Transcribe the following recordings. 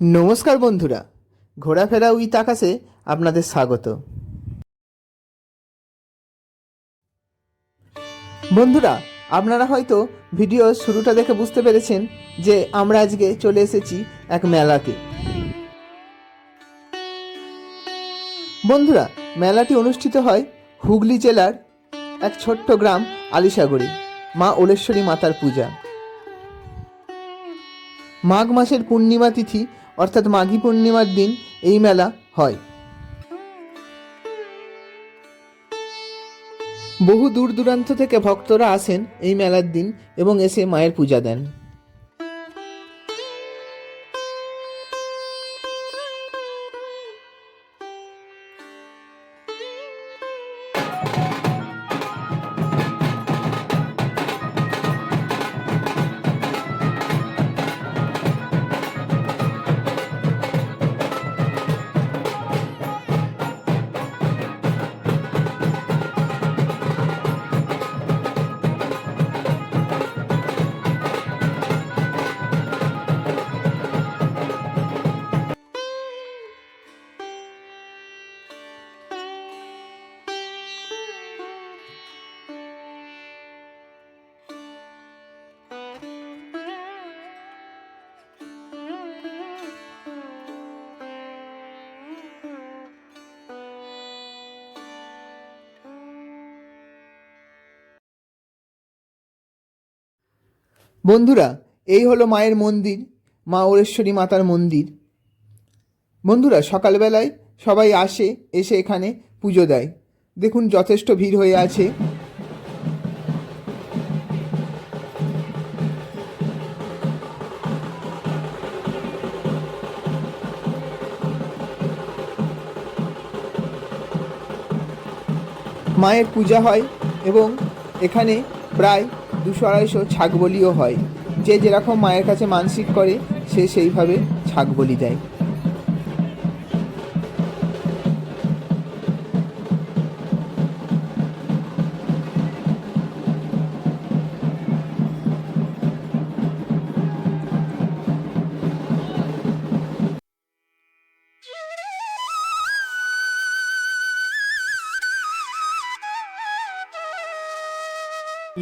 নমস্কার বন্ধুরা, ঘোরাফেরা উইথ আকাশে আপনাদের স্বাগত। বন্ধুরা, আপনারা হয়তো ভিডিও শুরুটা দেখে বুঝতে পেরেছেন যে আমরা আজকে চলে এসেছি এক মেলাতে। বন্ধুরা, মেলাটি অনুষ্ঠিত হয় হুগলি জেলার এক ছোট্ট গ্রাম আলিশাগড়ি, মা ওলেশ্বরী মাতার পূজা। মাঘ মাসের পূর্ণিমা তিথি অর্থাৎ মাঘী পূর্ণিমার দিন এই মেলা হয়। বহু দূর দূরান্ত থেকে ভক্তরা আসেন এই মেলার দিন এবং এসে মায়ের পূজা দেন। বন্ধুরা, এই হলো মায়ের মন্দির, মা ওরেশ্বরী মাতার মন্দির। বন্ধুরা, সকালবেলায় সবাই আসে, এসে এখানে পুজো দেয়। দেখুন, যথেষ্ট ভিড় হয়ে আছে। মায়ের পূজা হয় এবং এখানে প্রায় দুশো আড়াইশো ছাগ বলিও হয়। যে যেরকম মায়ের কাছে মানসিক করে, সে সেইভাবে ছাগ বলি দেয়।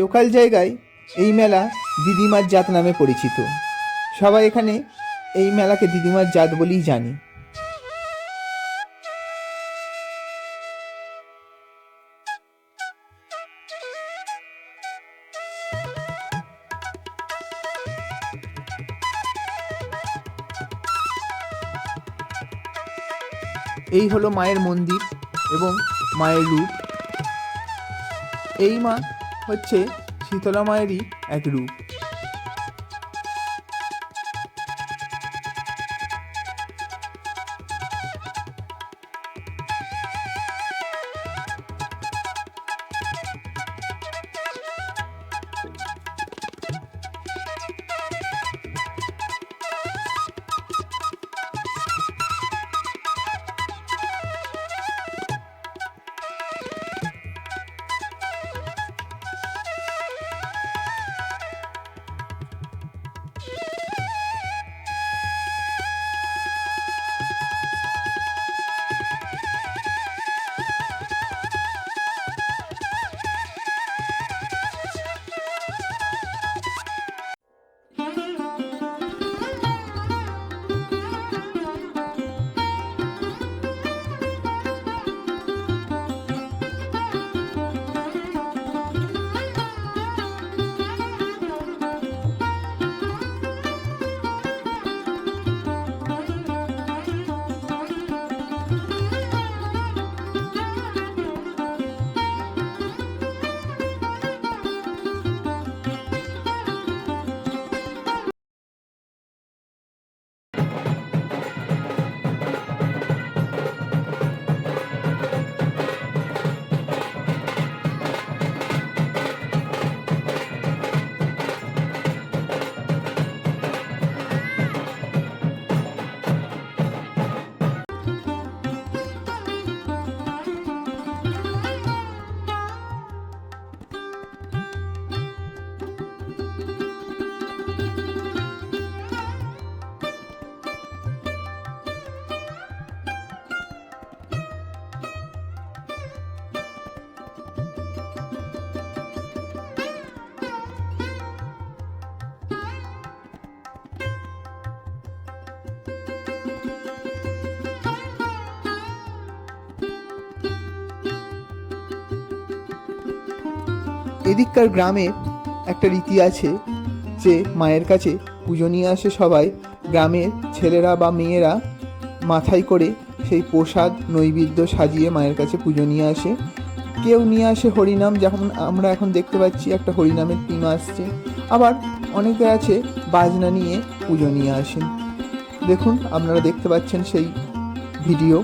লোকাল জায়গায় এই মেলা দিদিমার জাত নামে পরিচিত। সবাই এখানে এই মেলাকে দিদিমার জাত বলেই জানে। এই হলো মায়ের মন্দির এবং মায়ের রূপ। এই মা হচ্ছে শীতলা মায়েরই এক রূপ। এদিককার গ্রামে একটা রীতি আছে যে মায়ের কাছে পুজো নিয়ে আসে সবাই। গ্রামের ছেলেরা বা মেয়েরা মাথায় করে সেই প্রসাদ, নৈবেদ্য সাজিয়ে মায়ের কাছে পুজো নিয়ে আসে। কেউ নিয়ে আসে হরিনাম, যেমন আমরা এখন দেখতে পাচ্ছি একটা হরিনামের টিম আসছে। আবার অনেকে আছে বাজনা নিয়ে পুজো নিয়ে আসেন। দেখুন, আপনারা দেখতে পাচ্ছেন সেই ভিডিও।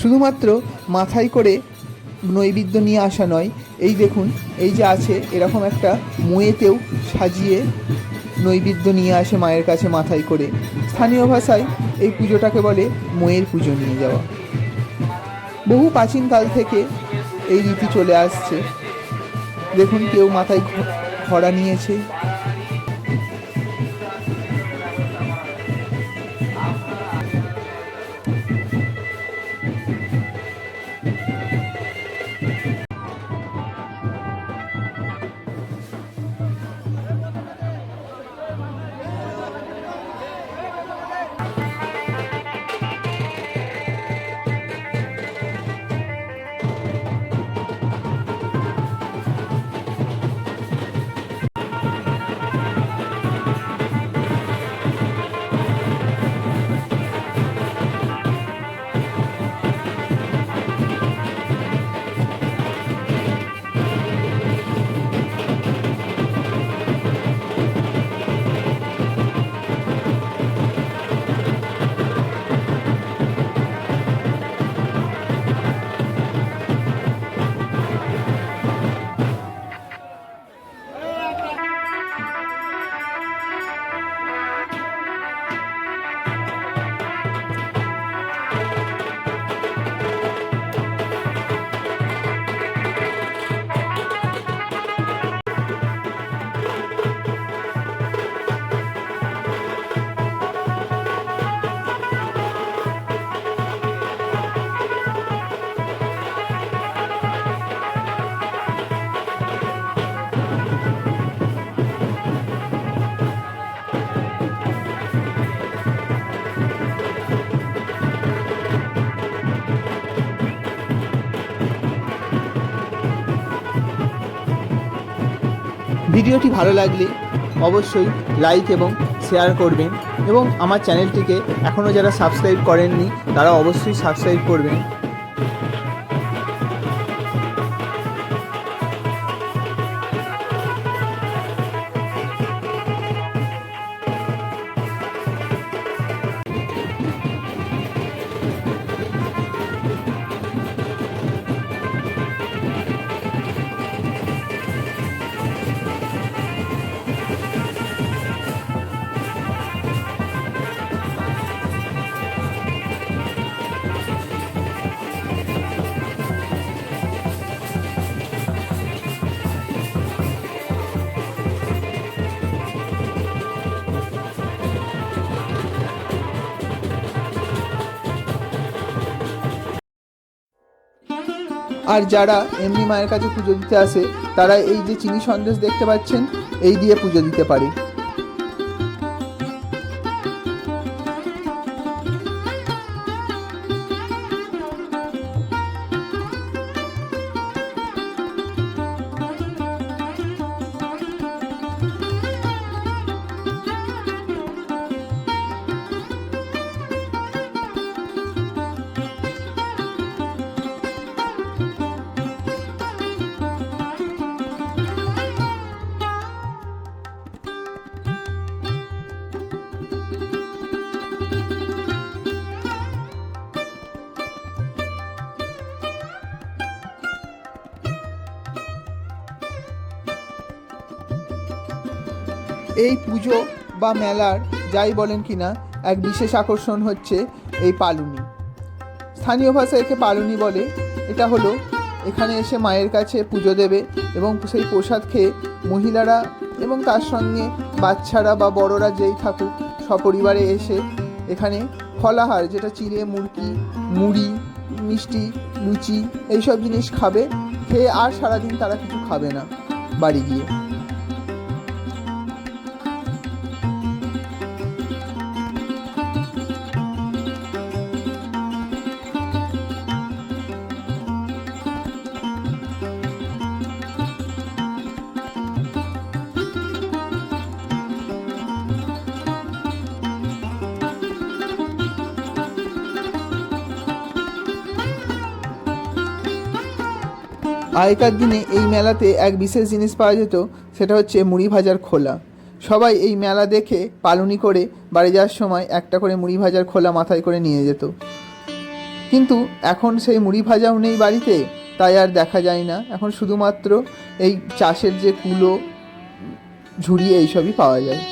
শুধুমাত্র মাথায় করে নৈবেদ্য নিয়ে আসা নয়, এই দেখুন, এই যে আছে, এরকম একটা মুয়েতেও সাজিয়ে নৈবেদ্য নিয়ে আসে মায়ের কাছে মাথায় করে। স্থানীয় ভাষায় এই পুজোটাকে বলে ময়ের পুজো নিয়ে যাওয়া। বহু প্রাচীনকাল থেকে এই রীতি চলে আসছে। দেখুন, কেউ মাথায় ঘোড়া নিয়েছে ভিডিওটি ভালো লাগলে অবশ্যই লাইক এবং শেয়ার করবেন এবং আমার চ্যানেলটিকে এখনও যারা সাবস্ক্রাইব করেননি, তারা অবশ্যই সাবস্ক্রাইব করবেন। আর যারা এমনি মায়ের কাছে পুজো দিতে আসে, তারা এই যে চিনি সন্দেশ দেখতে পাচ্ছেন, এই দিয়ে পুজো দিতে পারে। এই পুজো বা মেলার যাই বলেন কি না এক বিশেষ আকর্ষণ হচ্ছে এই পালুনি। স্থানীয় ভাষায় একে পালুনি বলে। এটা হলো এখানে এসে মায়ের কাছে পুজো দেবে এবং সেই প্রসাদ খেয়ে মহিলারা এবং তার সঙ্গে বাচ্চারা বা বড়রা যেই থাকুক, সপরিবারে এসে এখানে ফলাহার, যেটা চিড়ে মুরকি মুড়ি, মিষ্টি, লুচি, এইসব জিনিস খাবে, খেয়ে আর সারাদিন তারা কিছু খাবে না বাড়ি গিয়ে। আগেকার দিনে এই মেলাতে এক বিশেষ জিনিস পাওয়া যেত, সেটা হচ্ছে মুড়ি ভাজার খোলা। সবাই এই মেলা দেখে পালনি করে, বাড়ি যাওয়ার সময় একটা করে মুড়ি ভাজার খোলা মাথায় করে নিয়ে যেত। কিন্তু এখন সেই মুড়ি ভাজাও নেই বাড়িতে, তাই আর দেখা যায় না। এখন শুধুমাত্র এই চাষের যে কুলো, ঝুড়ি এইসবই পাওয়া যায়।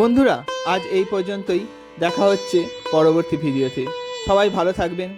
বন্ধুরা আজ এই পর্যন্তই। দেখা হচ্ছে পরবর্তী ভিডিওতে। সবাই ভালো থাকবেন।